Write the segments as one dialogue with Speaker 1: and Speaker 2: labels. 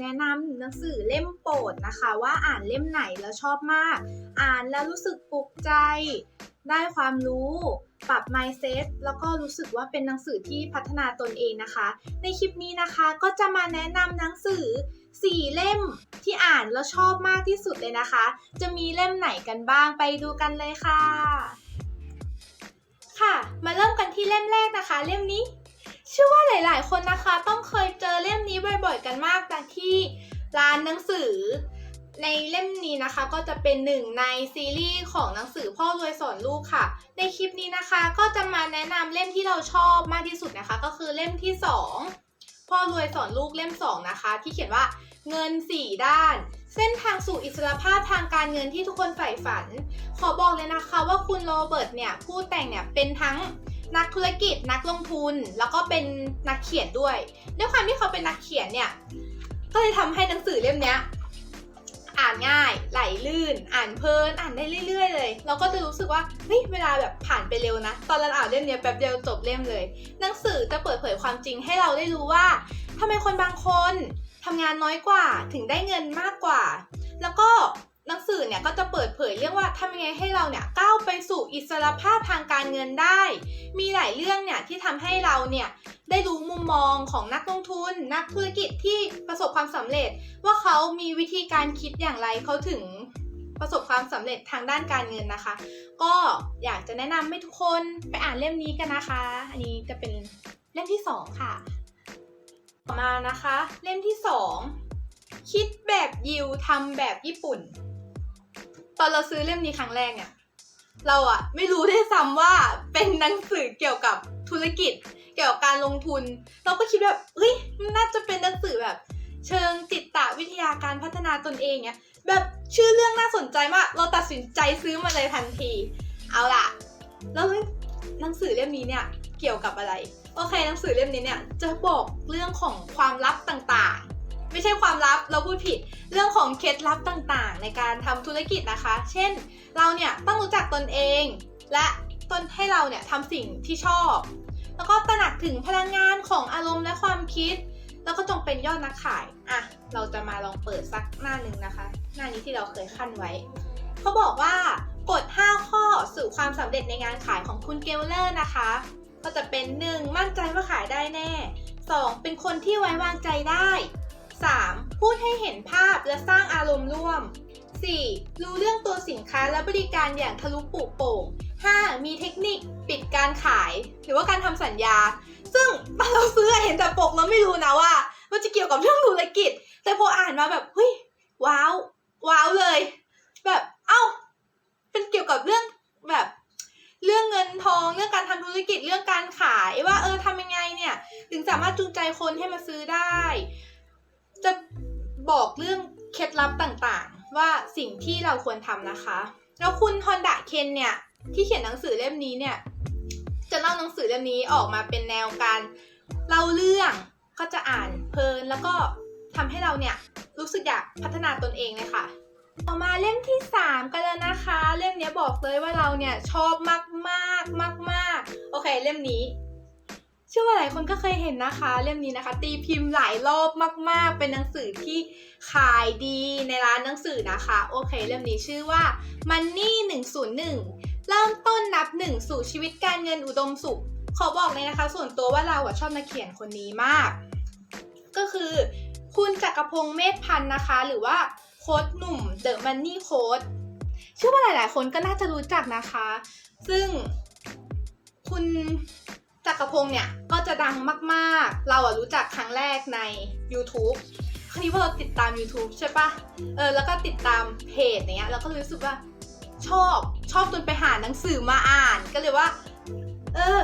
Speaker 1: แนะนำหนังสือเล่มโปรดนะคะ ว่าอ่านเล่มไหนแล้วชอบมาก อ่านแล้วรู้สึกปลุกใจ ได้ความรู้ ปรับ mindset แล้วก็รู้สึกว่าเป็นหนังสือที่พัฒนาตนเองนะคะ ในคลิปนี้นะคะก็จะมาแนะนำหนังสือ4เล่มที่อ่านแล้วชอบมากที่สุดเลยนะคะ จะมีเล่มไหนกันบ้างไปดูกันเลยค่ะ ค่ะ มาเริ่มกันที่เล่มแรกนะคะ เล่มนี้ ชื่อว่าหลาย ๆ คนนะคะ ต้องเคยเจอเล่มนี้บ่อยๆ กันมากแต่ที่ร้านหนังสือ ในเล่มนี้นะคะ ก็จะเป็นหนึ่งในซีรีส์ของหนังสือพ่อรวยสอนลูกค่ะ ในคลิปนี้นะคะ ก็จะมาแนะนำเล่มที่เราชอบมากที่สุดนะคะ ก็คือเล่มที่ 2 พ่อรวยสอนลูกเล่ม 2 นะคะ ที่เขียนว่าเงิน 4 ด้าน เส้นทางสู่อิสรภาพทางการเงินที่ทุกคนใฝ่ฝัน ขอบอกเลยนะคะว่าคุณโรเบิร์ตเนี่ยผู้แต่งเนี่ยเป็นทั้ง นักธุรกิจนักลงทุน แล้วก็เป็นนักเขียนด้วย ด้วยความที่เขาเป็นนักเขียนเนี่ย ก็เลยทำให้หนังสือเล่มเนี้ยอ่านง่ายไหลลื่น อ่านเพลินอ่านได้เรื่อย ๆ เลย เราก็จะรู้สึกว่าเฮ้ยเวลาแบบผ่านไปเร็วนะ ตอนเราอ่านเล่มเนี้ยแป๊บเดียวจบเล่มเลย หนังสือจะเปิดเผยความจริงให้เราได้รู้ว่าทำไมคนบางคนทำงานน้อยกว่าถึงได้เงินมากกว่า แล้วก็ หนังสือเนี่ยก็จะเปิดเผยเรื่องว่าทำยังไงให้เราเนี่ยก้าวไปสู่อิสรภาพทางการเงินได้ มีหลายเรื่องเนี่ยที่ทำให้เราเนี่ยได้รู้มุมมองของนักลงทุน นักธุรกิจที่ประสบความสำเร็จ ว่าเขามีวิธีการคิดอย่างไรเขาถึงประสบความสำเร็จทางด้านการเงินนะคะ ก็อยากจะแนะนำให้ทุกคนไปอ่านเล่มนี้กันนะคะ อันนี้จะเป็นเล่มที่สองค่ะ ต่อมานะคะ เล่มที่สองคิดแบบยิวทำแบบญี่ปุ่น ตอนเราซื้อเล่มนี้ครั้งแรกเนี่ยเราอะไม่รู้ได้วยซ้ำว่าเป็นหนังสือเกี่ยวกับธุรกิจ เกี่ยวกับการลงทุน เราก็คิดแบบเฮ้ยมันน่าจะเป็นหนังสือแบบ เชิงจิตวิทยาการพัฒนาตนเองเนี่ยแบบชื่อเรื่องน่าสนใจมาก เราตัดสินใจซื้อมาเลยทันที เอาล่ะ แล้วหนังสือเล่มนี้เนี่ยเกี่ยวกับอะไร โอเคหนังสือเล่มนี้เนี่ยจะบอกเรื่องของความลับต่างๆ ไม่ใช่ความลับเราพูดผิด เรื่องของเคล็ดลับต่างๆ ในการทำธุรกิจนะคะ เช่น เราเนี่ยต้องรู้จักตนเอง และตนให้เราเนี่ยทำสิ่งที่ชอบ แล้วก็ตระหนักถึงพลังงานของอารมณ์และความคิด แล้วก็จงเป็นยอดนักขายอะเราจะมาลองเปิดสักหน้าหนึ่งนะคะ หน้านี้ที่เราเคยขั้นไว้เขาบอกว่ากฎ 5 ข้อสู่ความสำเร็จในงานขายของคุณเกลเลอร์นะคะ ก็จะเป็น 1. มั่นใจว่าขายได้แน่ 2. เป็นคนที่ไว้วางใจได้ 3. พูดให้เห็นภาพและสร้างอารมณ์ร่วม 4. รู้เรื่องตัวสินค้าและบริการอย่างทะลุปุโป่ง 5. มีเทคนิคปิดการขาย หรือว่าการทำสัญญา ซึ่งเราซื้อเห็นแต่ปกเราไม่รู้นะว่า มันจะเกี่ยวกับเรื่องธุรกิจ แต่พออ่านมาแบบเฮ้ยว้าวว้าวเลย แบบเอ้าเป็นเกี่ยวกับเรื่องแบบเรื่องเงินทองเรื่องการทำธุรกิจเรื่องการขายว่าเออทำยังไงเนี่ย ถึงสามารถจูงใจคนให้มาซื้อได้ บอกเรื่องเคล็ดลับต่างๆ ว่าสิ่งที่เราควรทำนะคะ แล้วคุณฮอนดะเคนเนี่ย ที่เขียนหนังสือเล่มนี้เนี่ย จะเล่าหนังสือเล่มนี้ออกมาเป็นแนวการเล่าเรื่องก็จะอ่านเพลินแล้วก็ทำให้เราเนี่ยรู้สึกอยากพัฒนาตนเองเลยค่ะต่อมาเล่มที่ 3 กันแล้วนะคะ เล่มนี้บอกเลยว่าเราเนี่ยชอบมากมากมากมากๆโอเค เล่มนี้ ชื่อว่าหลายคนก็เคยเห็นนะคะ เล่มนี้นะคะ ตีพิมพ์หลายรอบมาก ๆ เป็นหนังสือที่ขายดีในร้านหนังสือนะคะ โอเค เล่มนี้ชื่อว่า Money 101 เริ่มต้นนับหนึ่งสู่ชีวิตการเงินอุดมสุข ขอบอกเลยนะคะ ส่วนตัวว่าเราชอบนักเขียนคนนี้มาก ก็คือคุณจักรพงษ์เมธพันธ์นะคะ หรือว่าโค้ดหนุ่ม The Money Code เชื่อว่าหลาย ๆ คนก็น่าจะรู้จักนะคะ ซึ่งคุณ จักรพงษ์เนี่ยก็จะดังมากๆ เราอะรู้จักครั้งแรกใน YouTube ครั้งนี้ว่าเราติดตาม YouTube ใช่ปะเออแล้วก็ติดตามเพจเนี้ยแล้วก็รู้สึกว่าชอบชอบจนไปหาหนังสือมาอ่านก็เลยว่า เออ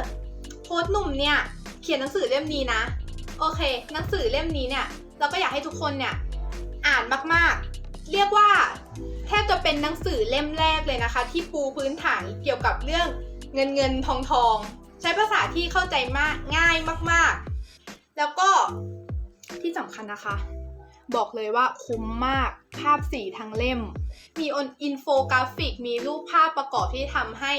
Speaker 1: โค้ดหนุ่มเนี่ยเขียนหนังสือเล่มนี้นะ โอเค หนังสือเล่มนี้เนี่ยเราก็อยากให้ทุกคนเนี่ยอ่านมากๆ เรียกว่าแทบจะเป็นหนังสือเล่มแรกเลยนะคะ ที่ปูพื้นฐานเกี่ยวกับเรื่องเงินเงินทองทอง ใช้ภาษาที่เข้าใจมากง่ายมาก ๆ แล้วก็ที่สำคัญนะคะ บอกเลยว่าคุ้มมากภาพสีทั้งเล่ม มีอินโฟกราฟิก มีรูปภาพประกอบที่ทำให้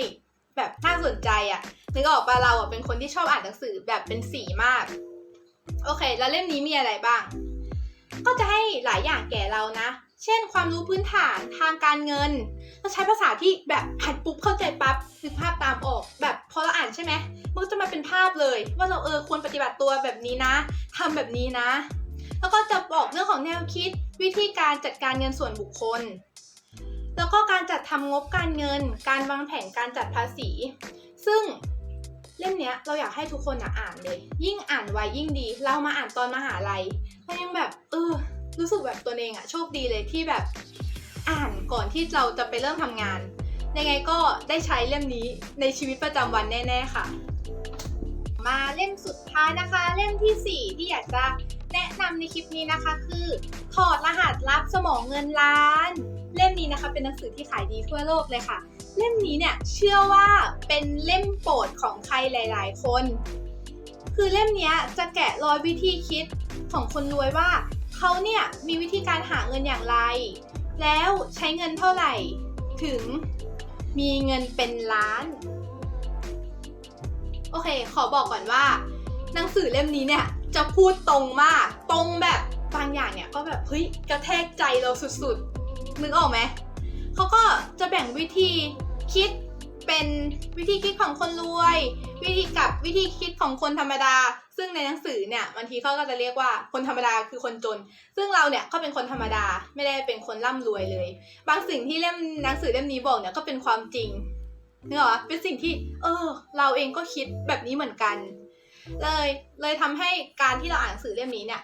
Speaker 1: แบบน่าสนใจอะ่ะนึกออกปะเราอะเป็นคนที่ชอบอ่านหนังสือแบบเป็นสีมาก โอเค แล้วเล่มนี้มีอะไรบ้าง ก็จะให้หลายอย่างแก่เรานะ เช่น ความรู้พื้นฐานทางการเงินเราใช้ภาษาที่แบบอ่านปุ๊บเข้าใจปั๊บนึกภาพตามออก แบบพอเราอ่านใช่ไหมมันก็จะมาเป็นภาพเลย ว่าเราเออควรปฏิบัติตัวแบบนี้นะทำแบบนี้นะ แล้วก็จะบอกเรื่องของแนวคิด วิธีการจัดการเงินส่วนบุคคล แล้วก็การจัดทำงบการเงิน การวางแผนการจัดภาษี ซึ่งเล่มเนี้ยเราอยากให้ทุกคนอ่านเลย ยิ่งอ่านไวยิ่งดี เรามาอ่านตอนมหาลัยเรายังแบบเออ รู้สึกแบบตัวเองอะโชคดีเลยที่แบบอ่านก่อนที่เราจะไปเริ่มทำงาน ยังไงก็ได้ใช้เล่มนี้ในชีวิตประจำวันแน่ ๆ ค่ะ มาเล่มสุดท้ายนะคะ เล่มทีสี่ 4 ที่อยากจะแนะนำในคลิปนี้นะคะ คือถอดรหัสลับสมองเงินล้าน เล่มนี้นะคะเป็นหนังสือที่ขายดีทั่วโลกเลยค่ะ เล่มนี้เนี่ยเชื่อว่าเป็นเล่มโปรดของใครหลาย ๆ คน คือเล่มนี้จะแกะรอยวิธีคิดของคนรวยว่า เขาเนี่ยมีวิธีการหาเงินอย่างไร แล้วใช้เงินเท่าไหร่ ถึงมีเงินเป็นล้าน โอเค ขอบอกก่อนว่า หนังสือเล่มนี้เนี่ยจะพูดตรงมาก ตรงแบบบางอย่างเนี่ยก็แบบเฮ้ยกระแทกใจเราสุดๆนึกออกไหมเขาก็จะแบ่งวิธีคิด เป็นวิธีคิดของคนรวย วิธีกับวิธีคิดของคนธรรมดา ซึ่งในหนังสือเนี่ยบางทีเขาก็จะเรียกว่าคนธรรมดาคือคนจน ซึ่งเราเนี่ยก็เป็นคนธรรมดาไม่ได้เป็นคนร่ำรวยเลย บางสิ่งที่เล่มหนังสือเล่มนี้บอกเนี่ยก็เป็นความจริงเนอะเป็นสิ่งที่ เออ เราเองก็คิดแบบนี้เหมือนกัน เลย เลยทำให้การที่เราอ่านหนังสือเล่มนี้เนี่ย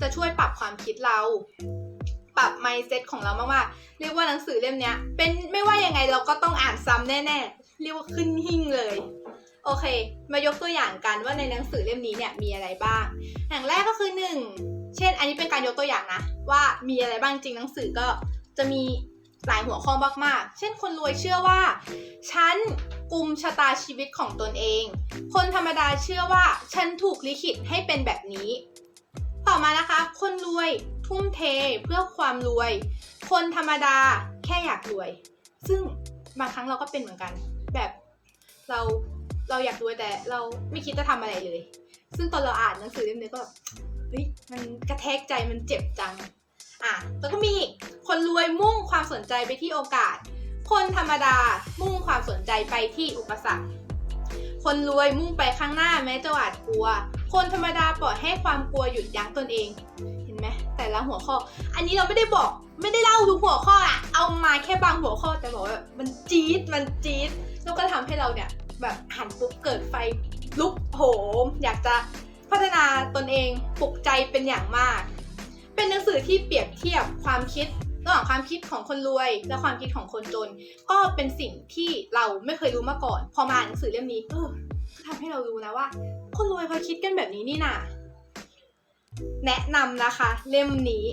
Speaker 1: จะช่วยปรับความคิดเรา ปรับ mindset ของเรามากๆเรียกว่าหนังสือเล่มเนี้ยเป็นไม่ว่ายังไงเราก็ต้องอ่านซ้ำแน่ๆ เรียกว่าขึ้นหิ่งเลย โอเค มายกตัวอย่างกันว่าในหนังสือเล่มนี้เนี่ยมีอะไรบ้าง อย่างแรกก็คือหนึ่งเช่น อันนี้เป็นการยกตัวอย่างนะ ว่ามีอะไรบ้างจริงหนังสือก็จะมีหลายหัวข้อมากๆ เช่นคนรวยเชื่อว่า ฉันกุมชะตาชีวิตของตนเอง คนธรรมดาเชื่อว่าฉันถูกลิขิตให้เป็นแบบนี้ ต่อมานะคะ คนรวยทุ่มเทเพื่อความรวย คนธรรมดาแค่อยากรวย ซึ่งบางครั้งเราก็เป็นเหมือนกัน แบบเราเราอยากรวยแต่เราไม่คิดจะทำอะไรเลย ซึ่งตอนเราอ่านหนังสือเล่มนี้ก็แบบเฮ้ยมันกระแทกใจมันเจ็บจัง อะแล้วก็มีอีกคนรวยมุ่งความสนใจไปที่โอกาส คนธรรมดามุ่งความสนใจไปที่อุปสรรค คนรวยมุ่งไปข้างหน้าแม้จะหวาดกลัว คนธรรมดาปล่อยให้ความกลัวหยุดยั้งตนเอง เห็นไหมแต่ละหัวข้อ อันนี้เราไม่ได้บอกไม่ได้เล่าทุกหัวข้ออะเอามาแค่บางหัวข้อแต่บอกว่ามันจี๊ดมันจี๊ด แล้วก็ทำให้เราเนี่ยแบบหันปุ๊บเกิดไฟลุกโหม อยากจะพัฒนาตนเองปลุกใจเป็นอย่างมาก เป็นหนังสือที่เปรียบเทียบความคิดระหว่างความคิดของคนรวย และความคิดของคนจน ก็เป็นสิ่งที่เราไม่เคยรู้มาก่อน พอมาอ่านหนังสือเล่มนี้เออก็ทำให้เรารู้นะว่า คนรวยเขาคิดกันแบบนี้นี่นาแนะนำนะคะ เล่มนี้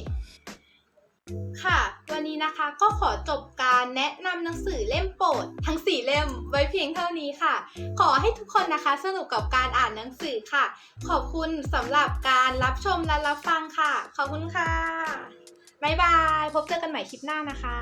Speaker 1: ค่ะ วันนี้นะคะก็ขอจบการแนะนำหนังสือเล่มโปรด ทั้ง 4 เล่มไว้เพียงเท่านี้ค่ะ ขอให้ทุกคนนะคะสนุกกับการอ่านหนังสือค่ะ ขอบคุณสำหรับการรับชมและรับฟังค่ะ ขอบคุณค่ะ บ๊ายบาย พบเจอกันใหม่คลิปหน้านะคะ